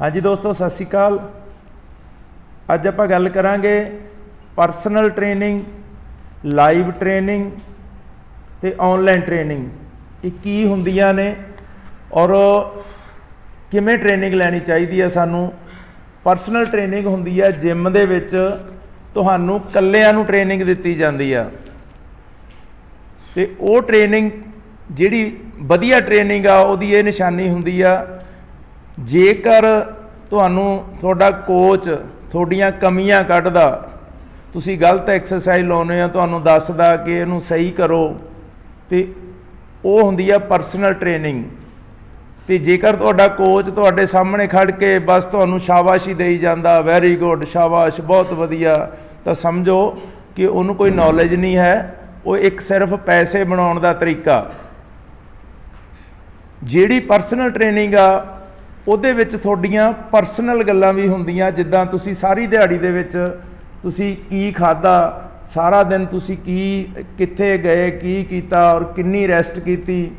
ਹਾਂਜੀ ਦੋਸਤੋ, ਸਤਿ ਸ਼੍ਰੀ ਅਕਾਲ। ਅੱਜ ਆਪਾਂ ਗੱਲ ਕਰਾਂਗੇ ਪਰਸਨਲ ਟ੍ਰੇਨਿੰਗ ਲਾਈਵ ਟ੍ਰੇਨਿੰਗ ਤੇ ਆਨਲਾਈਨ ਟ੍ਰੇਨਿੰਗ ਇਹ ਕੀ ਹੁੰਦੀਆਂ ਨੇ ਔਰ ਕਿਵੇਂ ਟ੍ਰੇਨਿੰਗ ਲੈਣੀ ਚਾਹੀਦੀ ਹੈ ਸਾਨੂੰ? ਪਰਸਨਲ ਟ੍ਰੇਨਿੰਗ ਹੁੰਦੀ ਹੈ ਜਿਮ ਦੇ ਵਿੱਚ ਤੁਹਾਨੂੰ ਇਕੱਲਿਆਂ ਨੂੰ ਟ੍ਰੇਨਿੰਗ ਦਿੱਤੀ ਜਾਂਦੀ ਆ। ਤੇ ਉਹ ਟ੍ਰੇਨਿੰਗ ਜਿਹੜੀ ਵਧੀਆ ਟ੍ਰੇਨਿੰਗ ਆ, ਉਹਦੀ ਇਹ ਨਿਸ਼ਾਨੀ ਹੁੰਦੀ ਆ ਜੇਕਰ ਤੁਹਾਨੂੰ ਤੁਹਾਡਾ ਕੋਚ ਤੁਹਾਡੀਆਂ ਕਮੀਆਂ ਕੱਢਦਾ, ਤੁਸੀਂ ਗਲਤ ਐਕਸਰਸਾਈਜ਼ ਲਾਉਨੇ ਆ ਤੁਹਾਨੂੰ ਦੱਸਦਾ ਕਿ ਇਹਨੂੰ ਸਹੀ ਕਰੋ, ਤੇ ਉਹ ਹੁੰਦੀ ਆ ਪਰਸਨਲ ਟ੍ਰੇਨਿੰਗ ਤੇ ਜੇਕਰ ਤੁਹਾਡਾ ਕੋਚ ਤੁਹਾਡੇ ਸਾਹਮਣੇ ਖੜ ਕੇ ਬਸ ਤੁਹਾਨੂੰ ਸ਼ਾਬਾਸ਼ੀ ਦੇਈ ਜਾਂਦਾ ਵੈਰੀ ਗੁੱਡ ਸ਼ਾਬਾਸ਼, ਬਹੁਤ ਵਧੀਆ, ਤਾਂ ਸਮਝੋ ਕਿ ਉਹਨੂੰ ਕੋਈ ਨੌਲੇਜ ਨਹੀਂ ਹੈ, ਉਹ ਇੱਕ ਸਿਰਫ ਪੈਸੇ ਬਣਾਉਣ ਦਾ ਤਰੀਕਾ। ਜਿਹੜੀ ਪਰਸਨਲ ਟ੍ਰੇਨਿੰਗ ਆ ਉਹਦੇ ਵਿੱਚ ਤੁਹਾਡੀਆਂ ਪਰਸਨਲ ਗੱਲਾਂ ਵੀ ਹੁੰਦੀਆਂ, ਜਿੱਦਾਂ ਤੁਸੀਂ ਸਾਰੀ ਦਿਹਾੜੀ ਦੇ ਵਿੱਚ ਤੁਸੀਂ ਕੀ ਖਾਦਾ ਸਾਰਾ ਦਿਨ ਤੁਸੀਂ ਕੀ, ਕਿੱਥੇ ਗਏ, ਕੀ ਕੀਤਾ ਔਰ ਕਿੰਨੀ ਰੈਸਟ ਕੀਤੀ,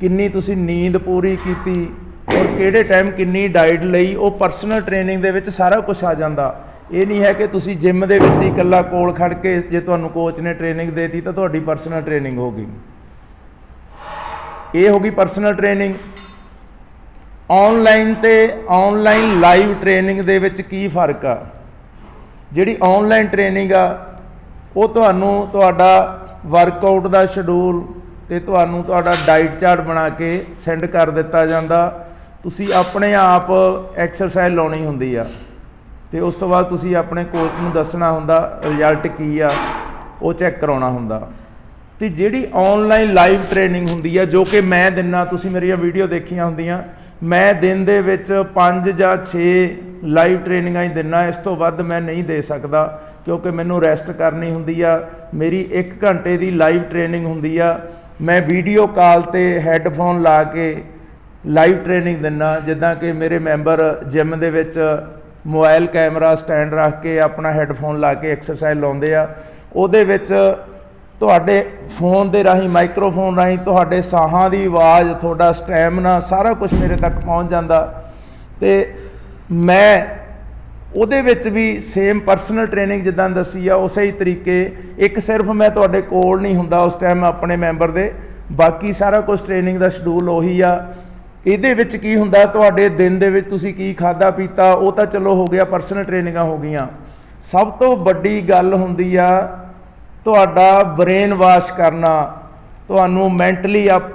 ਕਿੰਨੀ ਤੁਸੀਂ ਨੀਂਦ ਪੂਰੀ ਕੀਤੀ ਔਰ ਕਿਹੜੇ ਟਾਈਮ ਕਿੰਨੀ ਡਾਈਟ ਲਈ, ਉਹ ਪਰਸਨਲ ਟ੍ਰੇਨਿੰਗ ਦੇ ਵਿੱਚ ਸਾਰਾ ਕੁਝ ਆ ਜਾਂਦਾ। ਇਹ ਨਹੀਂ ਹੈ ਕਿ ਤੁਸੀਂ ਜਿਮ ਦੇ ਵਿੱਚ ਹੀ ਇਕੱਲਾ ਕੋਲ ਖੜ ਕੇ ਜੇ ਤੁਹਾਨੂੰ ਕੋਚ ਨੇ ਟ੍ਰੇਨਿੰਗ ਦੇਤੀ ਤਾਂ ਤੁਹਾਡੀ ਪਰਸਨਲ ਟ੍ਰੇਨਿੰਗ ਹੋ ਗਈ। ਇਹ ਹੋ ਗਈ ਪਰਸਨਲ ਟ੍ਰੇਨਿੰਗ ਆਨਲਾਈਨ ਤੇ ਆਨਲਾਈਨ ਲਾਈਵ ਟ੍ਰੇਨਿੰਗ ਦੇ ਵਿੱਚ ਕੀ ਫ਼ਰਕ ਆ? ਜਿਹੜੀ ਆਨਲਾਈਨ ਟ੍ਰੇਨਿੰਗ ਆ, ਉਹ ਤੁਹਾਨੂੰ ਤੁਹਾਡਾ ਵਰਕਆਊਟ ਦਾ ਸ਼ਡਿਊਲ ਤੇ ਤੁਹਾਨੂੰ ਤੁਹਾਡਾ ਡਾਈਟ ਚਾਰਟ ਬਣਾ ਕੇ ਸੈਂਡ ਕਰ ਦਿੱਤਾ ਜਾਂਦਾ। ਤੁਸੀਂ ਆਪਣੇ ਆਪ ਐਕਸਰਸਾਈਜ਼ ਲਾਉਣੀ ਹੁੰਦੀ ਆ। ਤੇ ਉਸ ਤੋਂ ਬਾਅਦ ਤੁਸੀਂ ਆਪਣੇ ਕੋਚ ਨੂੰ ਦੱਸਣਾ ਹੁੰਦਾ ਰਿਜ਼ਲਟ ਕੀ ਆ, ਉਹ ਚੈੱਕ ਕਰਾਉਣਾ ਹੁੰਦਾ। ਤੇ ਜਿਹੜੀ ਆਨਲਾਈਨ ਲਾਈਵ ਟ੍ਰੇਨਿੰਗ ਹੁੰਦੀ ਆ, ਜੋ ਕਿ ਮੈਂ ਦਿੰਨਾ, ਤੁਸੀਂ ਮੇਰੀਆਂ ਵੀਡੀਓ ਦੇਖੀਆਂ ਹੁੰਦੀਆਂ ਮੈਂ ਦਿਨ ਦੇ ਵਿੱਚ 5 ਜਾਂ 6 ਲਾਈਵ ਟ੍ਰੇਨਿੰਗਾਂ ਹੀ ਦਿੰਨਾ, ਇਸ ਤੋਂ ਵੱਧ ਮੈਂ ਨਹੀਂ ਦੇ ਸਕਦਾ, ਕਿਉਂਕਿ ਮੈਨੂੰ ਰੈਸਟ ਕਰਨੀ ਹੁੰਦੀ ਆ, ਮੇਰੀ 1 ਘੰਟੇ ਦੀ ਲਾਈਵ ਟ੍ਰੇਨਿੰਗ ਹੁੰਦੀ ਆ, ਮੈਂ ਵੀਡੀਓ ਕਾਲ ਤੇ ਹੈੱਡਫੋਨ ਲਾ ਕੇ ਲਾਈਵ ਟ੍ਰੇਨਿੰਗ ਦਿੰਨਾ, ਜਿੱਦਾਂ ਕਿ ਮੇਰੇ ਮੈਂਬਰ ਜਿਮ ਦੇ ਵਿੱਚ ਮੋਬਾਈਲ ਕੈਮਰਾ ਸਟੈਂਡ ਰੱਖ ਕੇ ਆਪਣਾ ਹੈੱਡਫੋਨ ਲਾ ਕੇ ਐਕਸਰਸਾਈਜ਼ ਲਾਉਂਦੇ ਆ, ਉਹਦੇ ਵਿੱਚ ਤੁਹਾਡੇ ਫੋਨ ਦੇ ਰਾਹੀਂ ਮਾਈਕਰੋਫੋਨ ਰਾਹੀਂ, ਤੁਹਾਡੇ ਸਾਹਾਂ ਦੀ ਆਵਾਜ਼, ਤੁਹਾਡਾ ਸਟੈਮਨਾ ਸਾਰਾ ਕੁਝ ਮੇਰੇ ਤੱਕ ਪਹੁੰਚ ਜਾਂਦਾ। ਤੇ ਮੈਂ ਉਹਦੇ ਵਿੱਚ ਵੀ ਸੇਮ ਪਰਸਨਲ ਟ੍ਰੇਨਿੰਗ ਜਿੱਦਾਂ ਦੱਸੀ ਆ, ਉਸੇ ਹੀ ਤਰੀਕੇ। ਇੱਕ ਸਿਰਫ ਮੈਂ ਤੁਹਾਡੇ ਕੋਲ ਨਹੀਂ ਹੁੰਦਾ ਉਸ ਟਾਈਮ ਆਪਣੇ ਮੈਂਬਰ ਦੇ। ਬਾਕੀ ਸਾਰਾ ਕੁਝ ਟ੍ਰੇਨਿੰਗ ਦਾ ਸ਼ਡਿਊਲ ਉਹੀ ਆ। ਇਹਦੇ ਵਿੱਚ ਕੀ ਹੁੰਦਾ, ਤੁਹਾਡੇ ਦਿਨ ਦੇ ਵਿੱਚ ਤੁਸੀਂ ਕੀ ਖਾਦਾ ਪੀਤਾ, ਉਹ ਤਾਂ ਚਲੋ ਹੋ ਗਿਆ ਪਰਸਨਲ ਟ੍ਰੇਨਿੰਗਾਂ ਹੋ ਗਈਆਂ। ਸਭ ਤੋਂ ਵੱਡੀ ਗੱਲ ਹੁੰਦੀ ਆ ਤੁਹਾਡਾ ਬ੍ਰੇਨ ਵਾਸ਼ ਕਰਨਾ, ਤੁਹਾਨੂੰ ਮੈਂਟਲੀ ਅਪ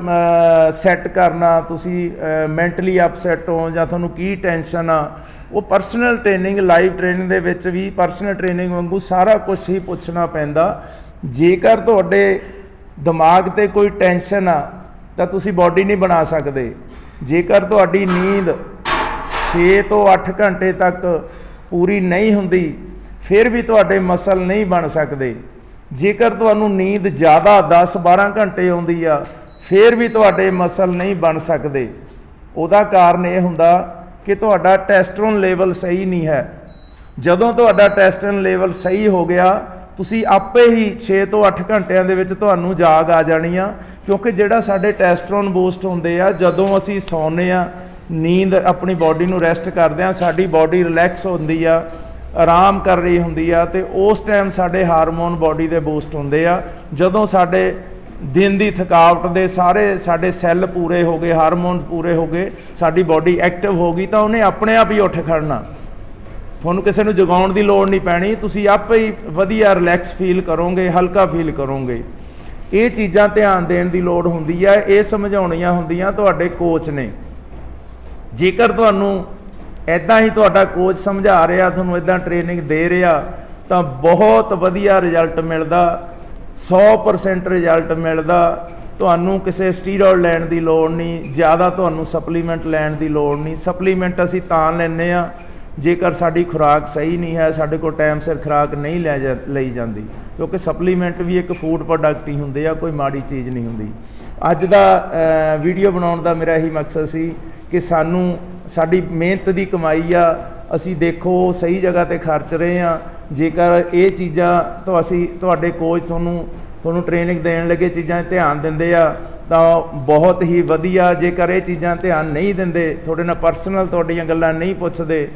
ਸੈੱਟ ਕਰਨਾ, ਤੁਸੀਂ ਮੈਂਟਲੀ ਅਪਸੈਟ ਹੋ ਜਾਂ ਤੁਹਾਨੂੰ ਕੀ ਟੈਨਸ਼ਨ ਆ, ਉਹ ਪਰਸਨਲ ਟ੍ਰੇਨਿੰਗ ਲਾਈਵ ਟ੍ਰੇਨਿੰਗ ਦੇ ਵਿੱਚ ਵੀ ਪਰਸਨਲ ਟ੍ਰੇਨਿੰਗ ਵਾਂਗੂ ਸਾਰਾ ਕੁਝ ਹੀ ਪੁੱਛਣਾ ਪੈਂਦਾ। ਜੇਕਰ ਤੁਹਾਡੇ ਦਿਮਾਗ ਤੇ ਕੋਈ ਟੈਨਸ਼ਨ ਆ, ਤਾਂ ਤੁਸੀਂ ਬਾਡੀ ਨਹੀਂ ਬਣਾ ਸਕਦੇ। ਜੇਕਰ ਤੁਹਾਡੀ ਨੀਂਦ 6 ਤੋਂ 8 ਘੰਟੇ ਤੱਕ ਪੂਰੀ ਨਹੀਂ ਹੁੰਦੀ, ਫਿਰ ਵੀ ਤੁਹਾਡੇ ਮਸਲ ਨਹੀਂ ਬਣ ਸਕਦੇ। ਜੇਕਰ ਤੁਹਾਨੂੰ ਨੀਂਦ ਜ਼ਿਆਦਾ 10-12 ਘੰਟੇ ਆਉਂਦੀ ਆ, ਫਿਰ ਵੀ ਤੁਹਾਡੇ ਮਸਲ ਨਹੀਂ ਬਣ ਸਕਦੇ। ਉਹਦਾ ਕਾਰਨ ਇਹ ਹੁੰਦਾ ਕਿ ਤੁਹਾਡਾ ਟੈਸਟਰੋਨ ਲੈਵਲ ਸਹੀ ਨਹੀਂ ਹੈ। ਜਦੋਂ ਤੁਹਾਡਾ ਟੈਸਟੋਨ ਲੈਵਲ ਸਹੀ ਹੋ ਗਿਆ, ਤੁਸੀਂ ਆਪੇ ਹੀ 6 ਤੋਂ 8 ਘੰਟਿਆਂ ਦੇ ਵਿੱਚ ਤੁਹਾਨੂੰ ਜਾਗ ਆ ਜਾਣੀ ਆ, ਕਿਉਂਕਿ ਜਿਹੜਾ ਸਾਡੇ ਟੈਸਟਰੋਨ ਬੂਸਟ ਹੁੰਦੇ ਆ, ਜਦੋਂ ਅਸੀਂ ਸੌਂਦੇ ਆ, ਨੀਂਦ ਆਪਣੀ ਬਾਡੀ ਨੂੰ ਰੈਸਟ ਕਰਦੇ ਆ, ਸਾਡੀ ਬਾਡੀ ਰਿਲੈਕਸ ਹੁੰਦੀ ਆ ਆਰਾਮ ਕਰ ਰਹੀ ਹੁੰਦੀ ਆ ਤੇ ਉਸ ਟਾਈਮ ਸਾਡੇ ਹਾਰਮੋਨ ਬਾਡੀ ਦੇ ਬੂਸਟ ਹੁੰਦੇ ਆ। ਜਦੋਂ ਸਾਡੇ ਦਿਨ ਦੀ ਥਕਾਵਟ ਦੇ ਸਾਰੇ ਸਾਡੇ ਸੈੱਲ ਪੂਰੇ ਹੋ ਗਏ, ਹਾਰਮੋਨ ਪੂਰੇ ਹੋ ਗਏ, ਸਾਡੀ ਬਾਡੀ ਐਕਟਿਵ ਹੋ ਗਈ ਤਾਂ ਉਹਨੇ ਆਪਣੇ ਆਪ ਹੀ ਉੱਠ ਖੜਨਾ। ਤੁਹਾਨੂੰ ਕਿਸੇ ਨੂੰ ਜਗਾਉਣ ਦੀ ਲੋੜ ਨਹੀਂ ਪੈਣੀ, ਤੁਸੀਂ ਆਪੇ ਹੀ ਵਧੀਆ ਰਿਲੈਕਸ ਫੀਲ ਕਰੋਗੇ, ਹਲਕਾ ਫੀਲ ਕਰੋਗੇ। ਇਹ ਚੀਜ਼ਾਂ ਧਿਆਨ ਦੇਣ ਦੀ ਲੋੜ ਹੁੰਦੀ ਹੈ ਇਹ ਸਮਝਾਉਣੀਆਂ ਹੁੰਦੀਆਂ ਤੁਹਾਡੇ ਕੋਚ ਨੇ। ਜੇਕਰ ਤੁਹਾਨੂੰ ਐਦਾਂ ਹੀ ਤੁਹਾਡਾ ਕੋਚ ਸਮਝਾ ਰਿਹਾ, ਤੁਹਾਨੂੰ ਐਦਾਂ ਟ੍ਰੇਨਿੰਗ ਦੇ ਰਿਹਾ, ਤਾਂ ਬਹੁਤ ਵਧੀਆ ਰਿਜ਼ਲਟ ਮਿਲਦਾ। 100% ਰਿਜ਼ਲਟ ਮਿਲਦਾ। ਤੁਹਾਨੂੰ ਕਿਸੇ ਸਟੀਰੋਇਡ ਲੈਣ ਦੀ ਲੋੜ ਨਹੀਂ, ਜ਼ਿਆਦਾ ਤੁਹਾਨੂੰ ਸਪਲੀਮੈਂਟ ਲੈਣ ਦੀ ਲੋੜ ਨਹੀਂ। ਸਪਲੀਮੈਂਟ ਅਸੀਂ ਤਾਂ ਲੈਂਦੇ ਆ ਜੇਕਰ ਸਾਡੀ ਖੁਰਾਕ ਸਹੀ ਨਹੀਂ ਹੈ, ਸਾਡੇ ਕੋਲ ਟਾਈਮ ਸਿਰ ਖੁਰਾਕ ਨਹੀਂ ਲੈ ਜਾ- ਲਈ ਜਾਂਦੀ। ਕਿਉਂਕਿ ਸਪਲੀਮੈਂਟ ਵੀ ਇੱਕ ਫੂਡ ਪ੍ਰੋਡਕਟ ਹੀ ਹੁੰਦੇ ਆ, ਕੋਈ ਮਾੜੀ ਚੀਜ਼ ਨਹੀਂ ਹੁੰਦੀ। ਅੱਜ ਦਾ ਵੀਡੀਓ ਬਣਾਉਣ ਦਾ ਮੇਰਾ ਇਹੀ ਮਕਸਦ ਸੀ ਕਿ ਸਾਨੂੰ ਸਾਡੀ ਮਿਹਨਤ ਦੀ ਕਮਾਈ ਆ, ਅਸੀਂ ਦੇਖੋ ਸਹੀ ਜਗ੍ਹਾ ਤੇ ਖਰਚ ਰਹੇ ਆ ਜੇਕਰ ਇਹ ਚੀਜ਼ਾਂ ਤੋਂ ਅਸੀਂ ਤੁਹਾਡੇ ਕੋਚ ਤੁਹਾਨੂੰ ਤੁਹਾਨੂੰ ਟ੍ਰੇਨਿੰਗ ਦੇਣ ਲੱਗੇ ਚੀਜ਼ਾਂ ਧਿਆਨ ਦਿੰਦੇ ਆ, ਤਾਂ ਬਹੁਤ ਹੀ ਵਧੀਆ। ਜੇਕਰ ਇਹ ਚੀਜ਼ਾਂ ਧਿਆਨ ਨਹੀਂ ਦਿੰਦੇ, ਤੁਹਾਡੇ ਨਾਲ ਪਰਸਨਲ ਤੁਹਾਡੀਆਂ ਗੱਲਾਂ ਨਹੀਂ ਪੁੱਛਦੇ,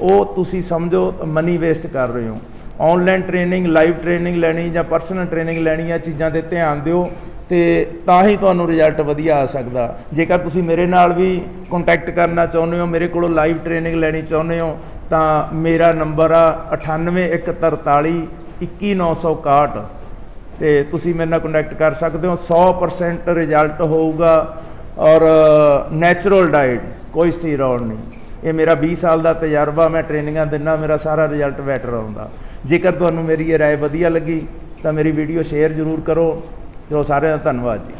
ਉਹ ਤੁਸੀਂ ਸਮਝੋ ਮਨੀ ਵੇਸਟ ਕਰ ਰਹੇ ਹੋ। ਆਨਲਾਈਨ ਟ੍ਰੇਨਿੰਗ ਲਾਈਵ ਟ੍ਰੇਨਿੰਗ ਲੈਣੀ ਜਾਂ ਪਰਸਨਲ ਟ੍ਰੇਨਿੰਗ ਲੈਣੀ ਆ, ਚੀਜ਼ਾਂ ਤੇ ਧਿਆਨ ਦਿਓ। ਤੇ ਤਾਂ ਹੀ ਤੁਹਾਨੂੰ ਰਿਜ਼ਲਟ ਵਧੀਆ ਆ ਸਕਦਾ। ਜੇਕਰ ਤੁਸੀਂ ਮੇਰੇ ਨਾਲ ਵੀ ਕੰਟੈਕਟ ਕਰਨਾ ਚਾਹੁੰਦੇ ਹੋ, ਮੇਰੇ ਕੋਲੋਂ ਲਾਈਵ ਟ੍ਰੇਨਿੰਗ ਲੈਣੀ ਚਾਹੁੰਦੇ ਹੋ, ਤਾਂ ਮੇਰਾ ਨੰਬਰ ਆ 98143 21961 ਤੇ ਤੁਸੀਂ ਮੇਰੇ ਨਾਲ ਕੰਟੈਕਟ ਕਰ ਸਕਦੇ ਹੋ 100% ਰਿਜ਼ਲਟ ਹੋਊਗਾ। ਔਰ ਨੈਚੁਰਲ ਡਾਈਟ ਕੋਈ ਸਟੀਰੋਇਡ ਨਹੀਂ। ਇਹ ਮੇਰਾ 20 ਸਾਲ ਦਾ ਤਜਰਬਾ, ਮੈਂ ਟ੍ਰੇਨਿੰਗਾਂ ਦਿੰਦਾ ਮੇਰਾ ਸਾਰਾ ਰਿਜ਼ਲਟ ਬੈਟਰ ਆਉਂਦਾ। ਜੇਕਰ ਤੁਹਾਨੂੰ ਮੇਰੀ ਇਹ ਰਾਏ ਵਧੀਆ ਲੱਗੀ, ਤਾਂ ਮੇਰੀ ਵੀਡੀਓ ਸ਼ੇਅਰ ਜ਼ਰੂਰ ਕਰੋ। ਤੇ ਉਹ ਸਾਰਿਆਂ ਦਾ ਧੰਨਵਾਦ ਜੀ।